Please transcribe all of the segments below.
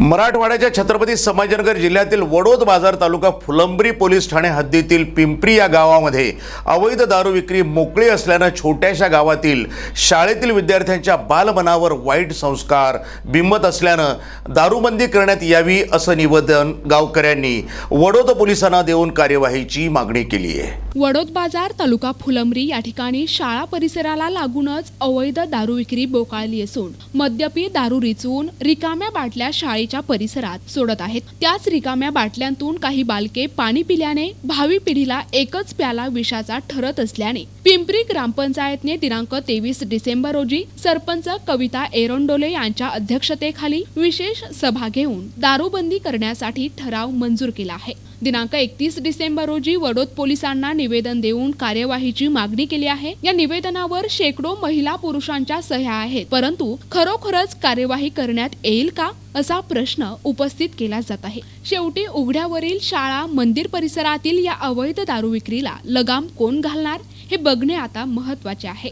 मराठवाड्याच्या छत्रपती संभाजीनगर जिल्ह्यातील वडोद बाजार तालुका फुलंब्री पोलीस ठाणे हद्दीतील पिंपरी या गावामध्ये अवैध दारू विक्री मोकळी असल्यानं छोट्याशा गावातील शाळेतील विद्यार्थ्यांच्या बालमनावर वाईट संस्कार बिंबत असल्यानं दारूबंदी करण्यात यावी असं निवेदन गावकऱ्यांनी वडोद पोलिसांना देऊन कार्यवाहीची मागणी केली आहे. वडोद बाजार तालुका फुलंब्री या ठिकाणी शाळा परिसराला लागूनच अवैध दारू विक्री बोकाळली असून मद्यपी दारू रिचवून रिकाम्या बाटल्या शाळेच्या परिसरात सोडत आहेत. त्याच रिकाम्या बाटल्यांतून काही बालके पाणी पिल्याने भावी पिढीला एकच प्याला विषाचा ठरत असल्याने पिंपरी ग्रामपंचायतने दिनांक तेवीस डिसेंबर रोजी सरपंच कविता एरोंडोले यांच्या अध्यक्षतेखाली विशेष सभा घेऊन दारूबंदी करण्यासाठी ठराव मंजूर केला आहे. दिनांक एकतीस डिसेंबर रोजी वडोद पोलिसांना निवेदन देऊन कार्यवाहीची मागणी केली आहे. या निवेदनावर शेकडो महिला पुरुषांच्या सह्या आहेत. परंतु खरोखरच कार्यवाही करण्यात येईल का असा प्रश्न उपस्थित केला जात आहे. शेवटी उघड्यावरील शाळा मंदिर परिसरातील या अवैध दारू विक्रीला लगाम कोण घालणार हे बघणे आता महत्त्वाचे आहे.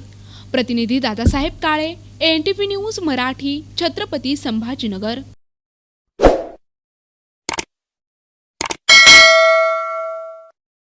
प्रतिनिधी Dadasaheb Kale N T news Marathi Chhatrapati Sambhajinagar.